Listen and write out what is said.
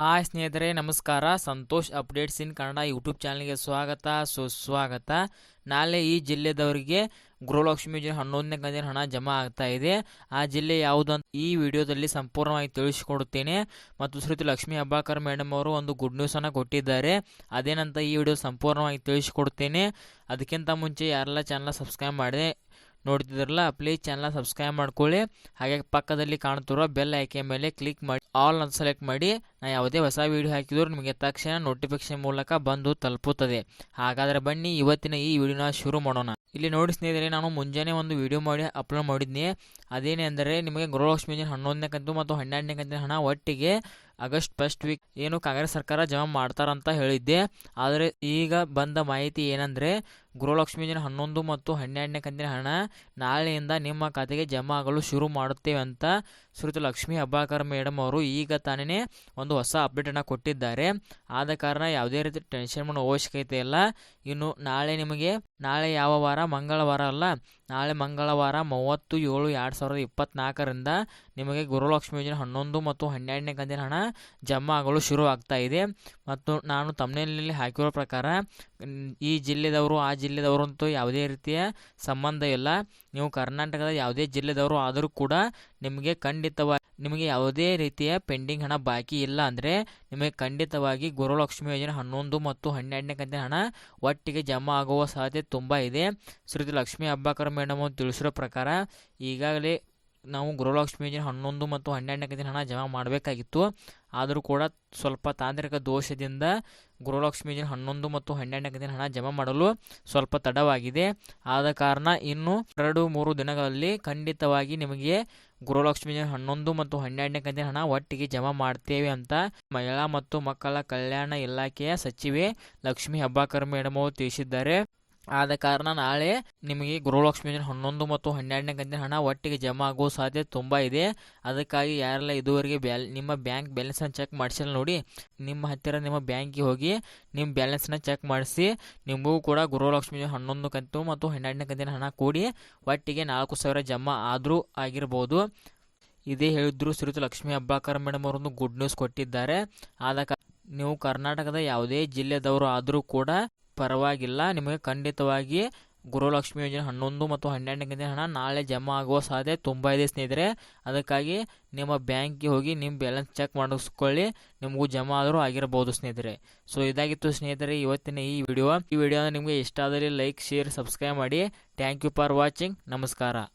Hi ಸ್ನೇಹಿತರೆ, ನಮಸ್ಕಾರ. Santosh updates in Kannada YouTube ಚಾನಲ್ಗೆ ಸ್ವಾಗತ. ಸುಸ್ವಾಗತ. ನಾಳೆ ಈ ಜಿಲ್ಲೆದವರಿಗೆ ಗೃಹಲಕ್ಷ್ಮಿ ಯೋಜನೆ ಹನ್ನೊಂದನೇ ಕಂತಿನ ಹಣ ಜಮಾ ಆಗ್ತಾ ಇದೆ. ಆ ಜಿಲ್ಲೆ ಯಾವುದು ಅಂತ ಈ ವಿಡಿಯೋದಲ್ಲಿ ಸಂಪೂರ್ಣವಾಗಿ ತಿಳಿಸಿಕೊಡುತ್ತೇನೆ. ಮತ್ತು ಶ್ರೀತಿ ಲಕ್ಷ್ಮಿ ಹಬ್ಬಾಕರ್ ಮೇಡಮ್ ಅವರು ಒಂದು ಗುಡ್ ನ್ಯೂಸನ್ನು ಕೊಟ್ಟಿದ್ದಾರೆ. ಅದೇನಂತ ಈ ವಿಡಿಯೋ ಸಂಪೂರ್ಣವಾಗಿ ತಿಳಿಸಿಕೊಡುತ್ತೇನೆ. ಅದಕ್ಕಿಂತ ಮುಂಚೆ ಯಾರೆಲ್ಲ ಚಾನಲ್ ಸಬ್ಸ್ಕ್ರೈಬ್ ಮಾಡಿದೆ ನೋಡ್ತಿದ್ರಲ್ಲ ಪ್ಲೀಸ್ ಚಾನಲ್ ಸಬ್ಸ್ಕ್ರೈಬ್ ಮಾಡ್ಕೊಳ್ಳಿ. ಹಾಗೆ ಪಕ್ಕದಲ್ಲಿ ಕಾಣ್ತಿರೋ ಬೆಲ್ ಆಯ್ಕೆ ಮೇಲೆ ಕ್ಲಿಕ್ ಮಾಡಿ ಆಲ್ ಅಂತ ಸೆಲೆಕ್ಟ್ ಮಾಡಿ. ನಾ ಯಾವುದೇ ಹೊಸ ವೀಡಿಯೋ ಹಾಕಿದ್ರು ನಿಮಗೆ ತಕ್ಷಣ ನೋಟಿಫಿಕೇಶನ್ ಮೂಲಕ ಬಂದು ತಲುಪುತ್ತದೆ. ಹಾಗಾದರೆ ಬನ್ನಿ, ಇವತ್ತಿನ ಈ ವಿಡಿಯೋನ ಶುರು ಮಾಡೋಣ. ಇಲ್ಲಿ ನೋಡಿ ಸ್ನೇಹಿತರೆ, ನಾನು ಮುಂಜಾನೆ ಒಂದು ವಿಡಿಯೋ ಮಾಡಿ ಅಪ್ಲೋಡ್ ಮಾಡಿದ್ನಿ. ಅದೇನೆಂದರೆ ನಿಮಗೆ ಗೃಹಲಕ್ಷ್ಮಿ ಯೋಜನೆ ಹನ್ನೊಂದನೇ ಕಂತು ಮತ್ತು ಹನ್ನೆರಡನೇ ಕಂತಿನ ಹಣ ಒಟ್ಟಿಗೆ ಆಗಸ್ಟ್ ಫಸ್ಟ್ ವೀಕ್ ಏನು ಕಾಂಗ್ರೆಸ್ ಸರ್ಕಾರ ಜಮಾ ಮಾಡ್ತಾರಂತ ಹೇಳಿದ್ದೆ. ಆದರೆ ಈಗ ಬಂದ ಮಾಹಿತಿ ಏನಂದರೆ ಗೃಹಲಕ್ಷ್ಮಿ ಯೋಜನೆ ಹನ್ನೊಂದು ಮತ್ತು ಹನ್ನೆರಡನೇ ಕಂತಿನ ಹಣ ನಾಳೆಯಿಂದ ನಿಮ್ಮ ಖಾತೆಗೆ ಜಮಾ ಆಗಲು ಶುರು ಮಾಡುತ್ತೇವೆ ಅಂತ ಶ್ರೀತು ಲಕ್ಷ್ಮಿ ಹಬ್ಬಾಕರ್ ಮೇಡಮ್ ಅವರು ಈಗ ತಾನೇ ಒಂದು ಹೊಸ ಅಪ್ಡೇಟನ್ನು ಕೊಟ್ಟಿದ್ದಾರೆ. ಆದ ಕಾರಣ ಯಾವುದೇ ರೀತಿ ಟೆನ್ಷನ್ ಮಾಡೋ ಅವಶ್ಯಕತೆ ಇಲ್ಲ. ಇನ್ನು ನಾಳೆ ನಿಮಗೆ, ನಾಳೆ ಯಾವ ವಾರ? ಮಂಗಳವಾರ ಅಲ್ಲ. ನಾಳೆ ಮಂಗಳವಾರ ಮೂವತ್ತು ಏಳು ಎರಡು ಸಾವಿರದ ಇಪ್ಪತ್ತ್ನಾಲ್ಕರಿಂದ ನಿಮಗೆ ಗುರುಲಕ್ಷ್ಮಿ ಯೋಜನೆ ಹನ್ನೊಂದು ಮತ್ತು ಹನ್ನೆರಡನೇ ಕಂತಿನ ಹಣ ಜಮಾ ಆಗಲು ಶುರು ಆಗ್ತಾ ಇದೆ. ಮತ್ತು ನಾನು ತಮ್ಮನೇಲಿ ಹಾಕಿರೋ ಪ್ರಕಾರ ಈ ಜಿಲ್ಲೆದವರು, ಆ ಜಿಲ್ಲೆದವರು ಅಂತೂ ಯಾವುದೇ ರೀತಿಯ ಸಂಬಂಧ ಇಲ್ಲ. ನೀವು ಕರ್ನಾಟಕದ ಯಾವುದೇ ಜಿಲ್ಲೆದವರು ಆದರೂ ಕೂಡ ನಿಮಗೆ ಖಂಡಿತವಾಗಿ ನಿಮಗೆ ಯಾವುದೇ ರೀತಿಯ ಪೆಂಡಿಂಗ್ ಹಣ ಬಾಕಿ ಇಲ್ಲ ಅಂದರೆ ನಿಮಗೆ ಖಂಡಿತವಾಗಿ ಗುರುಲಕ್ಷ್ಮಿ ಯೋಜನೆ ಹನ್ನೊಂದು ಮತ್ತು ಹನ್ನೆರಡನೇ ಕಂತಿನ ಹಣ ಒಟ್ಟಿಗೆ ಜಮಾ ಆಗುವ ಸಾಧ್ಯತೆ ತುಂಬ ಇದೆ. ಶ್ರೀ ಲಕ್ಷ್ಮೀ ಅಬ್ಬಾಕರ್ ಮೇಡಮ್ ತಿಳಿಸಿರೋ ಪ್ರಕಾರ ಈಗಾಗಲೇ ನಾವು ಗೃಹಲಕ್ಷ್ಮಿ ಯೋಜನೆ ಹನ್ನೊಂದು ಮತ್ತು ಹನ್ನೆರಡನೇ ದಿನ ಹಣ ಜಮಾ ಮಾಡಬೇಕಾಗಿತ್ತು. ಆದರೂ ಕೂಡ ಸ್ವಲ್ಪ ತಾಂತ್ರಿಕ ದೋಷದಿಂದ ಗೃಹಲಕ್ಷ್ಮಿ ಯೋಜನೆ ಹನ್ನೊಂದು ಮತ್ತು ಹನ್ನೆರಡನೇ ಕಂತಿನ ಹಣ ಜಮಾ ಮಾಡಲು ಸ್ವಲ್ಪ ತಡವಾಗಿದೆ. ಆದ ಕಾರಣ ಇನ್ನು ಎರಡು ಮೂರು ದಿನಗಳಲ್ಲಿ ಖಂಡಿತವಾಗಿ ನಿಮಗೆ ಗೃಹಲಕ್ಷ್ಮಿ ಯೋಜನೆ ಹನ್ನೊಂದು ಮತ್ತು ಹನ್ನೆರಡನೇ ಕಂತಿನ ಹಣ ಒಟ್ಟಿಗೆ ಜಮಾ ಮಾಡ್ತೇವೆ ಅಂತ ಮಹಿಳಾ ಮತ್ತು ಮಕ್ಕಳ ಕಲ್ಯಾಣ ಇಲಾಖೆಯ ಸಚಿವೆ ಲಕ್ಷ್ಮಿ ಹಬ್ಬಾಕರ್ ಮೇಡಮ್ ತಿಳಿಸಿದ್ದಾರೆ. ಆದ ಕಾರಣ ನಾಳೆ ನಿಮಗೆ ಗೃಹಲಕ್ಷ್ಮಿ ಯೋಜನೆ ಹನ್ನೊಂದು ಮತ್ತು ಹನ್ನೆರಡನೇ ಕಂತಿನ ಹಣ ಒಟ್ಟಿಗೆ ಜಮಾ ಆಗೋ ಸಾಧ್ಯತೆ ತುಂಬ ಇದೆ. ಅದಕ್ಕಾಗಿ ಯಾರೆಲ್ಲ ಇದುವರೆಗೆ ಬ್ಯಾಲ್, ನಿಮ್ಮ ಬ್ಯಾಂಕ್ ಬ್ಯಾಲೆನ್ಸನ್ನು ಚೆಕ್ ಮಾಡಿಸಿಲ್ಲ ನೋಡಿ, ನಿಮ್ಮ ಹತ್ತಿರ ನಿಮ್ಮ ಬ್ಯಾಂಕಿಗೆ ಹೋಗಿ ನಿಮ್ಮ ಬ್ಯಾಲೆನ್ಸ್ನ ಚೆಕ್ ಮಾಡಿಸಿ, ನಿಮಗೂ ಕೂಡ ಗೃಹಲಕ್ಷ್ಮಿ ಹನ್ನೊಂದು ಕಂತು ಮತ್ತು ಹನ್ನೆರಡನೇ ಕಂತಿನ ಹಣ ಕೂಡಿ ಒಟ್ಟಿಗೆ ನಾಲ್ಕು ಸಾವಿರ ಜಮಾ ಆದರೂ ಆಗಿರ್ಬೋದು. ಇದೇ ಹೇಳಿದ್ರು ಶ್ರೀಯುತ ಲಕ್ಷ್ಮೀ ಹಬ್ಬಾಕರ್ ಮೇಡಮ್ ಅವರೊಂದು ಗುಡ್ ನ್ಯೂಸ್ ಕೊಟ್ಟಿದ್ದಾರೆ. ಆದ ನೀವು ಕರ್ನಾಟಕದ ಯಾವುದೇ ಜಿಲ್ಲೆದವರು ಆದರೂ ಕೂಡ ಪರವಾಗಿಲ್ಲ. ನಿಮಗೆ ಖಂಡಿತವಾಗಿ ಗುರುಲಕ್ಷ್ಮಿ ಯೋಜನೆ ಹನ್ನೊಂದು ಮತ್ತು ಹನ್ನೆರಡನೇ ಹಣ ನಾಳೆ ಜಮಾ ಆಗುವ ಸಾಧ್ಯತೆ ತುಂಬ ಇದೆ ಸ್ನೇಹಿತರೆ. ಅದಕ್ಕಾಗಿ ನಿಮ್ಮ ಬ್ಯಾಂಕಿಗೆ ಹೋಗಿ ನಿಮ್ಮ ಬ್ಯಾಲೆನ್ಸ್ ಚೆಕ್ ಮಾಡಿಸ್ಕೊಳ್ಳಿ. ನಿಮಗೂ ಜಮಾ ಆದರೂ ಆಗಿರಬಹುದು ಸ್ನೇಹಿತರೆ. ಸೊ ಇದಾಗಿತ್ತು ಸ್ನೇಹಿತರೆ ಇವತ್ತಿನ ಈ ವಿಡಿಯೋ. ಈ ವಿಡಿಯೋ ನಿಮಗೆ ಇಷ್ಟ ಆದರೆ ಲೈಕ್, ಶೇರ್, ಸಬ್ಸ್ಕ್ರೈಬ್ ಮಾಡಿ. ಥ್ಯಾಂಕ್ ಯು ಫಾರ್ ವಾಚಿಂಗ್ ನಮಸ್ಕಾರ.